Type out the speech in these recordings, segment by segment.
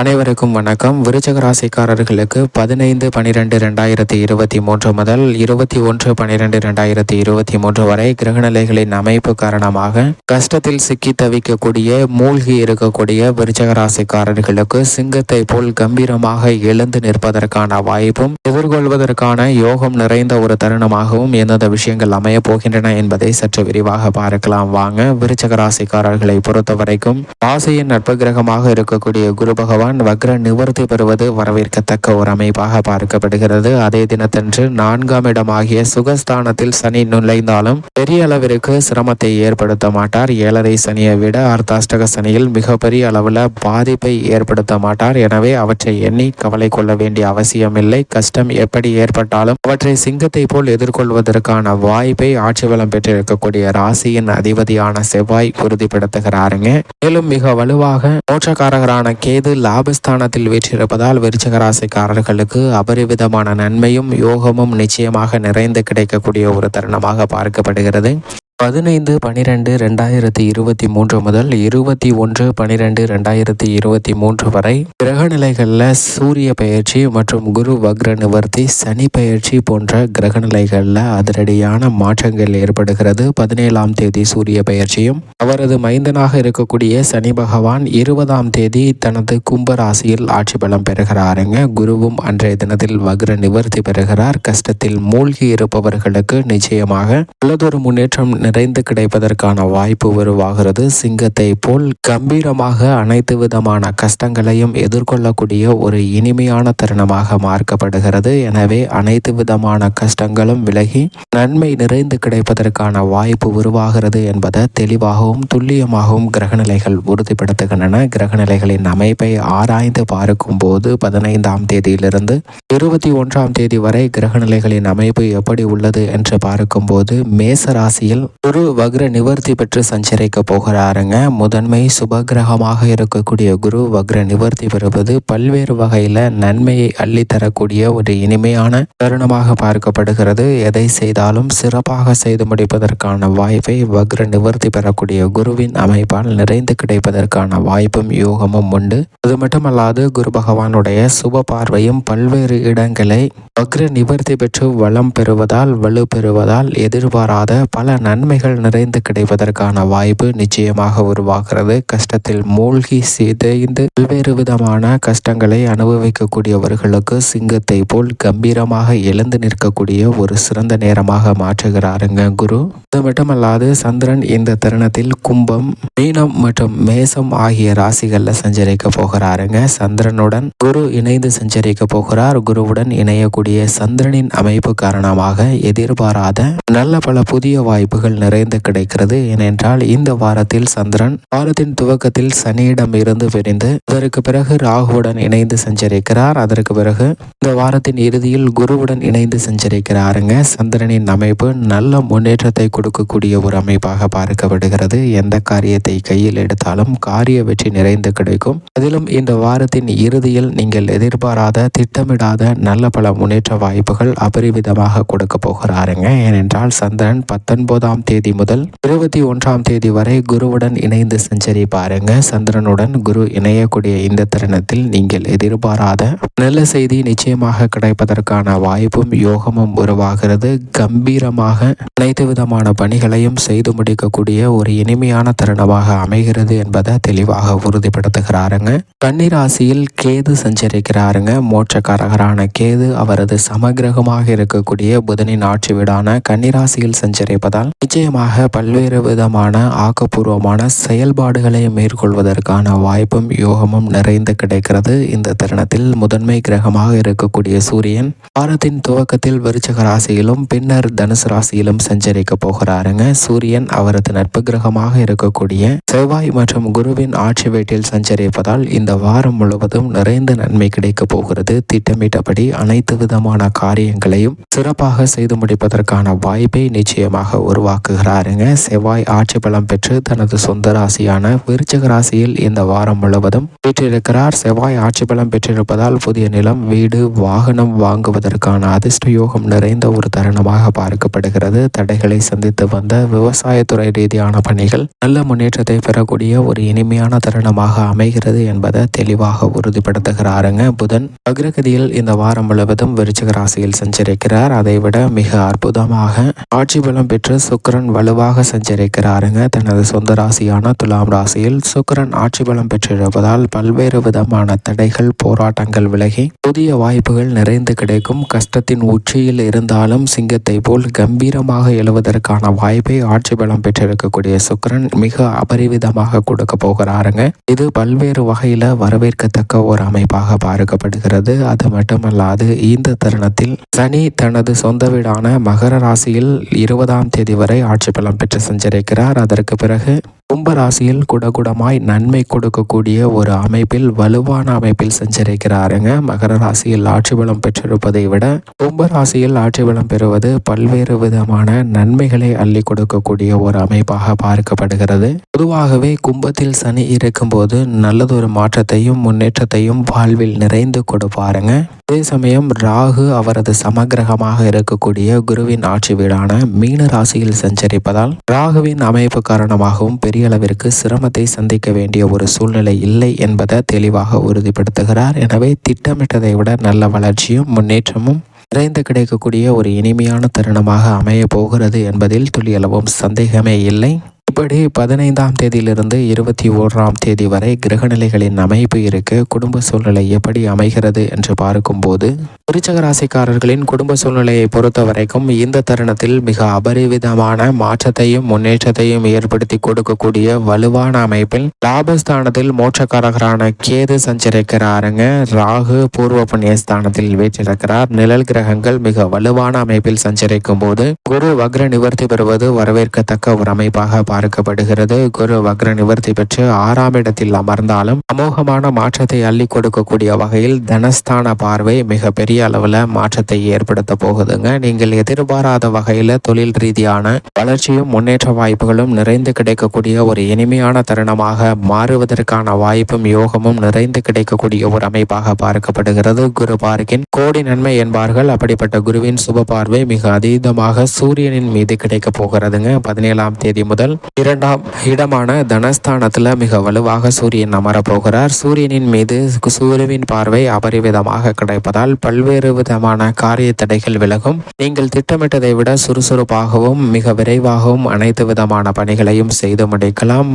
அனைவருக்கும் வணக்கம். விருச்சக ராசிக்காரர்களுக்கு பதினைந்து பனிரெண்டு ரெண்டாயிரத்தி இருபத்தி மூன்று முதல் இருபத்தி ஒன்று பனிரெண்டு ரெண்டாயிரத்தி இருபத்தி மூன்று வரை கிரகநிலைகளின் அமைப்பு காரணமாக கஷ்டத்தில் சிக்கி தவிக்கக்கூடிய மூழ்கி இருக்கக்கூடிய விருச்சக ராசிக்காரர்களுக்கு சிங்கத்தை போல் கம்பீரமாக எழுந்து நிற்பதற்கான வாய்ப்பும் எதிர்கொள்வதற்கான யோகம் நிறைந்த ஒரு தருணமாகவும் எந்தெந்த விஷயங்கள் அமைய போகின்றன என்பதை சற்று விரிவாக பார்க்கலாம். வாங்க. விருச்சக ராசிக்காரர்களை பொறுத்த வரைக்கும் ராசியின் நட்பு கிரகமாக இருக்கக்கூடிய குரு பகவான் வக்ர நிவர்த்தி பெறுவது வரவேற்கத்தக்க ஒரு அமைப்பாக பார்க்கப்படுகிறது. அதே தினத்தன்று நான்காம் இடமாகிய சுகஸ்தானத்தில் சனி நுழைந்தாலும் பெரிய அளவிற்கு சிரமத்தை ஏற்படுத்த மாட்டார். ஏழரை சனியை விட அர்த்தாஷ்டக சனியில் மிகப்பெரிய அளவில் பாதிப்பை ஏற்படுத்த மாட்டார். எனவே அவற்றை எண்ணி கவலை கொள்ள வேண்டிய அவசியமில்லை. கஷ்டம் எப்படி ஏற்பட்டாலும் அவற்றை சிங்கத்தை போல் எதிர்கொள்வதற்கான வாய்ப்பை ஆட்சி வளம் பெற்றிருக்கக்கூடிய ராசியின் அதிபதியான செவ்வாய் உறுதிப்படுத்துகிறாருங்க. மேலும் மிக வலுவாக மோட்சக்காரகரான கேது லாபஸ்தானத்தில் வீற்றிருப்பதால் விருச்சக ராசிக்காரர்களுக்கு அபரிவிதமான நன்மையும் யோகமும் நிச்சயமாக நிறைந்து கிடைக்கக்கூடிய ஒரு தருணமாக பார்க்கப்படுகிறது. பதினைந்து பனிரெண்டு ரெண்டாயிரத்தி இருபத்தி மூன்று முதல் இருபத்தி ஒன்று பனிரெண்டு ரெண்டாயிரத்தி இருபத்தி மூன்று வரை கிரக நிலைகளில் சூரிய பயிற்சி மற்றும் குரு வக்ர நிவர்த்தி சனி பயிற்சி போன்ற கிரக நிலைகளில் அதிரடியான மாற்றங்கள் ஏற்படுகிறது. பதினேழாம் தேதி சூரிய பயிற்சியும் அவரது மைந்தனாக இருக்கக்கூடிய சனி பகவான் இருபதாம் தேதி தனது கும்ப ராசியில் ஆட்சி பலம் பெறுகிறாருங்க. குருவும் அன்றைய தினத்தில் வக்ர நிவர்த்தி பெறுகிறார். கஷ்டத்தில் மூழ்கி இருப்பவர்களுக்கு நிச்சயமாக உள்ளதொரு முன்னேற்றம் நிறைந்து கிடைப்பதற்கான வாய்ப்பு உருவாகிறது. சிங்கத்தை போல் கம்பீரமாக அனைத்து விதமான கஷ்டங்களையும் எதிர்கொள்ளக்கூடிய ஒரு இனிமையான தருணமாக மார்க்கப்படுகிறது. எனவே அனைத்து விதமான கஷ்டங்களும் விலகி நன்மை நிறைந்து கிடைப்பதற்கான வாய்ப்பு உருவாகிறது என்பதை தெளிவாகவும் துல்லியமாகவும் கிரகநிலைகள் உறுதிப்படுத்துகின்றன. கிரகநிலைகளின் அமைப்பை ஆராய்ந்து பார்க்கும் போது பதினைந்தாம் தேதியிலிருந்து இருபத்தி ஒன்றாம் தேதி வரை கிரகநிலைகளின் அமைப்பு எப்படி உள்ளது என்று பார்க்கும்போது மேச ராசியில் குரு வக்ர நிவர்த்தி பெற்று சஞ்சரிக்க போகிறாருங்க. முதன்மை சுபகிரகமாக இருக்கக்கூடிய குரு வக்ர நிவர்த்தி பெறுவது பல்வேறு வகையில நன்மையை அள்ளித்தரக்கூடிய ஒரு இனிமையான தருணமாக பார்க்கப்படுகிறது. எதை செய்தாலும் சிறப்பாக செய்து முடிப்பதற்கான வாய்ப்பை வக்ர நிவர்த்தி பெறக்கூடிய குருவின் அமைப்பால் நிறைந்து கிடைப்பதற்கான வாய்ப்பும் யோகமும் உண்டு. அது மட்டுமல்லாது குரு பகவானுடைய சுப பார்வையும் பல்வேறு இடங்களை வக்ர நிவர்த்தி பெற்று வளம் பெறுவதால் வலு பெறுவதால் எதிர்பாராத பல நன்மைகள் நிறைந்து கிடைப்பதற்கான வாய்ப்பு நிச்சயமாக உருவாகிறது. கஷ்டத்தில் மூழ்கி சிதைந்து பல்வேறு விதமான கஷ்டங்களை அனுபவிக்கக்கூடியவர்களுக்கு சிங்கத்தை போல் கம்பீரமாக எழுந்து நிற்கக்கூடிய ஒரு சிறந்த நேரமாக மாற்றுகிறாருங்க குரு. அது மட்டுமல்லாது சந்திரன் இந்த தருணத்தில் கும்பம் மீனம் மற்றும் மேசம் ஆகிய ராசிகள்ல சஞ்சரிக்க போகிறாருங்க. சந்திரனுடன் குரு இணைந்து சஞ்சரிக்க போகிறார். குருவுடன் இணையக்கூடிய சந்திரனின் அமைப்பு காரணமாக எதிர்பாராத நல்ல பல புதிய வாய்ப்புகள் நிறைந்து கிடைக்கிறது. ஏனென்றால் இந்த வாரத்தில் சந்திரன் வாரத்தின் துவக்கத்தில் சனியிடம் இருந்து பிரிந்து அதற்கு பிறகு ராகுவுடன் இணைந்து சஞ்சரிக்கிறார். அதற்கு பிறகு இந்த வாரத்தின் இறுதியில் குருவுடன் இணைந்து சஞ்சரிக்கிறாருங்க. சந்திரனின் அமைப்பு நல்ல முன்னேற்றத்தை கொடுக்கக்கூடிய ஒரு அமைப்பாக பார்க்கப்படுகிறது. எந்த காரியத்தை கையில் எடுத்தாலும் காரிய வெற்றி நிறைந்து கிடைக்கும். அதிலும் இந்த வாரத்தின் இறுதியில் நீங்கள் எதிர்பாராத திட்டமிடாத நல்ல பல முன்னேற்ற வாய்ப்புகள் அபரிவிதமாக கொடுக்க போகிறாருங்க. ஏனென்றால் சந்திரன் பத்தொன்பதாம் தேதி முதல் இருபத்தி ஒன்றாம் தேதி வரை குருவுடன் இணைந்து சஞ்சரிப்பாருங்க சந்திரனுடன் குரு இணையக்கூடிய இந்த தருணத்தில் நீங்கள் எதிர்பாராத நல்ல செய்தி நிச்சயமாக கிடைப்பதற்கான வாய்ப்பும் யோகமும் உருவாகிறது. கம்பீரமாக அனைத்து விதமான பணிகளையும் செய்து முடிக்கக்கூடிய ஒரு இனிமையான தருணமாக அமைகிறது என்பதை தெளிவாக உறுதிப்படுத்துகிறாருங்க. கன்னிராசியில் கேது சஞ்சரிக்கிறாருங்க. மோட்சக்காரகரான கேது அவரது சமகிரகமாக இருக்கக்கூடிய புதனின் ஆட்சி வீடான கன்னிராசியில் சஞ்சரிப்பதால் நிச்சயமாக பல்வேறு விதமான ஆக்கப்பூர்வமான செயல்பாடுகளை மேற்கொள்வதற்கான வாய்ப்பும் யோகமும் நிறைந்து கிடைக்கிறது. இந்த தருணத்தில் முதன்மை கிரகமாக இருக்கக்கூடிய சூரியன் வாரத்தின் துவக்கத்தில் விருச்சக ராசியிலும் பின்னர் தனுசு ராசியிலும் சஞ்சரிக்க போகிறாருங்க. சூரியன் அவரது நட்பு கிரகமாக இருக்கக்கூடிய செவ்வாய் மற்றும் குருவின் ஆட்சி வீட்டில் சஞ்சரிப்பதால் இந்த வாரம் முழுவதும் நிறைந்த நன்மை கிடைக்க போகிறது. திட்டமிட்டபடி அனைத்து விதமான காரியங்களையும் சிறப்பாக செய்து முடிப்பதற்கான வாய்ப்பை நிச்சயமாக உருவாக்க உருவாக்குகிறாருங்க செவ்வாய் ஆட்சி பலம் பெற்று தனது சொந்த ராசியான விருச்சக ராசியில் இந்த வாரம் முழுவதும் பெற்றிருக்கிறார் செவ்வாய் ஆட்சி பலம் பெற்றிருப்பதால் புதிய நிலம் வீடு வாகனம் வாங்குவதற்கான அதிர்ஷ்ட யோகம் நிறைந்த ஒரு தருணமாக பார்க்கப்படுகிறது. தடைகளை சந்தித்து வந்த விவசாயத்துறை ரீதியான பணிகள் நல்ல முன்னேற்றத்தை பெறக்கூடிய ஒரு இனிமையான தருணமாக அமைகிறது என்பதை தெளிவாக உறுதிப்படுத்துகிறாருங்க. புதன் அக்ரகதியில் இந்த வாரம் முழுவதும் விருச்சிக ராசியில் சஞ்சரிக்கிறார். அதைவிட மிக அற்புதமாக ஆட்சி பலம் பெற்று சுக்கிரன் வலுவாக சஞ்சரிக்கிறாருங்க. தனது சொந்த ராசியான துலாம் ராசியில் சுக்கிரன் ஆட்சி பலம் பெற்றிருப்பதால் பல்வேறு விதமான தடைகள் போராட்டங்கள் விலகி புதிய வாய்ப்புகள் நிறைந்து கிடைக்கும். கஷ்டத்தின் உச்சியில் இருந்தாலும் சிங்கத்தை போல் கம்பீரமாக எழுவதற்கான வாய்ப்பை ஆட்சி பலம் பெற்றிருக்கக்கூடிய சுக்கிரன் மிக அபரிவிதமாக கொடுக்க போகிறாருங்க. இது பல்வேறு வகையில வரவேற்கத்தக்க ஒரு அமைப்பாக பார்க்கப்படுகிறது. அது மட்டுமல்லாது இந்த தருணத்தில் சனி தனது சொந்த வீடான மகர ராசியில் இருபதாம் தேதி வரை ஆட்சி பலம் பெற்று சஞ்சரிக்கிறார். அதற்கு பிறகு கும்ப ராசியில் குடகுடமாய் நன்மை கொடுக்கக்கூடிய ஒரு அமைப்பில் வலுவான அமைப்பில் சஞ்சரிக்கிறாருங்க. மகர ராசியில் ஆட்சி பலம் பெற்றிருப்பதை விட கும்ப ராசியில் ஆட்சி பலம் பெறுவது பல்வேறு விதமான நன்மைகளை அள்ளி கொடுக்கக்கூடிய ஒரு அமைப்பாக பார்க்கப்படுகிறது. பொதுவாகவே கும்பத்தில் சனி இருக்கும்போது நல்லதொரு மாற்றத்தையும் முன்னேற்றத்தையும் வாழ்வில் நிறைந்து கொடுப்பாருங்க. அதே சமயம் ராகு அவரது சமகிரகமாக இருக்கக்கூடிய குருவின் ஆட்சி வீடான மீன ராசியில் சஞ்சரிப்பதால் ராகுவின் அமைப்பு காரணமாகவும் பெரிய அளவிற்கு சிரமத்தை சந்திக்க வேண்டிய ஒரு சூழ்நிலை இல்லை என்பதை தெளிவாக உறுதிப்படுத்துகிறார். எனவே திட்டமிட்டதை விட நல்ல வளர்ச்சியும் முன்னேற்றமும் நிறைந்து கிடைக்கக்கூடிய ஒரு இனிமையான தருணமாக அமைய போகிறது என்பதில் துளியளவும் சந்தேகமே இல்லை. இப்படி பதினைந்தாம் தேதியிலிருந்து இருபத்தி ஓராம் தேதி வரை கிரகநிலைகளின் அமைப்பு இருக்கு. குடும்ப சூழ்நிலை எப்படி அமைகிறது என்று பார்க்கும்போது விருச்சக ராசிக்காரர்களின் குடும்ப சூழ்நிலையை பொறுத்த வரைக்கும் இந்த தருணத்தில் மிக அபரிவிதமான மாற்றத்தையும் முன்னேற்றத்தையும் ஏற்படுத்தி கொடுக்கக்கூடிய வலுவான அமைப்பில் லாபஸ்தானத்தில் மோட்சக்காரகரான கேது சஞ்சரிக்கிறாருங்க. ராகு பூர்வ புண்ணிய ஸ்தானத்தில் வீற்றிருக்கிறார். நிழல் கிரகங்கள் மிக வலுவான அமைப்பில் சஞ்சரிக்கும் போது குரு வக்ர நிவர்த்தி பெறுவது வரவேற்கத்தக்க ஒரு அமைப்பாக பார்க்கப்படுகிறது குரு வக்ர நிவர்த்தி பெற்று ஆறாம் இடத்தில் அமர்ந்தாலும் அமோகமான மாற்றத்தை அள்ளி கொடுக்கக்கூடிய வகையில் தனஸ்தான பார்வை மிக பெரிய அளவுல மாற்றத்தை ஏற்படுத்த போகுதுங்க. நீங்கள் எதிர்பாராத வகையில தொழில் ரீதியான வளர்ச்சியும் முன்னேற்ற வாய்ப்புகளும் நிறைந்து கிடைக்கக்கூடிய ஒரு இனிமையான தருணமாக மாறுவதற்கான வாய்ப்பும் யோகமும் நிறைந்து கிடைக்கக்கூடிய ஒரு அமைப்பாக பார்க்கப்படுகிறது. குரு பார்க்கின் கோடி நன்மை என்பார்கள். அப்படிப்பட்ட குருவின் சுப பார்வை மிக அதீதமாக சூரியனின் மீது கிடைக்க போகிறதுங்க. பதினேழாம் தேதி முதல் இரண்டாம் இடமான தனஸ்தானத்தில் மிக வலுவாக சூரியன் அமரப்போகிறார் சூரியனின் மீது சூரியவின் பார்வை அபரிவிதமாக கிடைப்பதால் பல்வேறு விதமான காரிய தடைகள் விலகும். நீங்கள் திட்டமிட்டதை விட சுறுசுறுப்பாகவும் மிக விரைவாகவும் அனைத்து விதமான பணிகளையும் செய்து முடிக்கலாம்.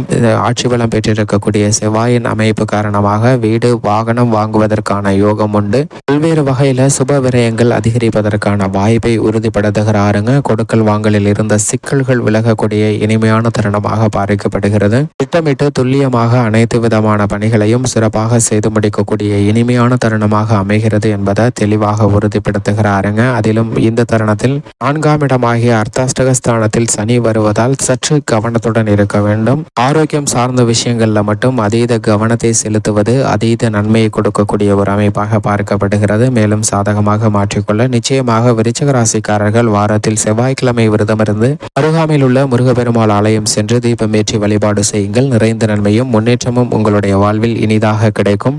ஆட்சி பலம் பெற்றிருக்கக்கூடிய செவ்வாயின் அமைப்பு காரணமாக வீடு வாகனம் வாங்குவதற்கான யோகம் உண்டு. பல்வேறு வகையில சுப விரயங்கள் அதிகரிப்பதற்கான வாய்ப்பை உறுதிப்படுத்துகிறாருங்க. கொடுக்கல் வாங்கலில் இருந்த சிக்கல்கள் விலகக்கூடிய இனிமையான காரணமாக பாதிக்கப்படுகிறது. திட்டமிட்டு துல்லியமாக அனைத்து விதமான பணிகளையும் சிறப்பாக செய்து முடிக்கக்கூடிய இனிமையான தருணமாக அமைகிறது என்பதை தெளிவாக உறுதிப்படுத்துகிறாருங்க. அதிலும் இந்த தருணத்தில் நான்காம் இடமாகிய அர்த்தாஷ்டகஸ்தானத்தில் சனி வருவதால் சற்று கவனத்துடன் இருக்க வேண்டும். ஆரோக்கியம் சார்ந்த விஷயங்கள்ல மட்டும் அதீத கவனத்தை செலுத்துவது அதீத நன்மையை கொடுக்கக்கூடிய ஒரு அமைப்பாக பார்க்கப்படுகிறது. மேலும் சாதகமாக மாற்றிக்கொள்ள நிச்சயமாக விருச்சக ராசிக்காரர்கள் வாரத்தில் செவ்வாய்க்கிழமை விரதமிருந்து அருகாமையில் உள்ள முருகப்பெருமாள் ஆலயம் சென்று தீபமேற்றி வழிபாடு செய்யுங்கள். நிறைந்த நன்மையும் முன்னேற்றமும் உங்களுடைய வாழ்வில் இனிதாக கிடைக்கும்.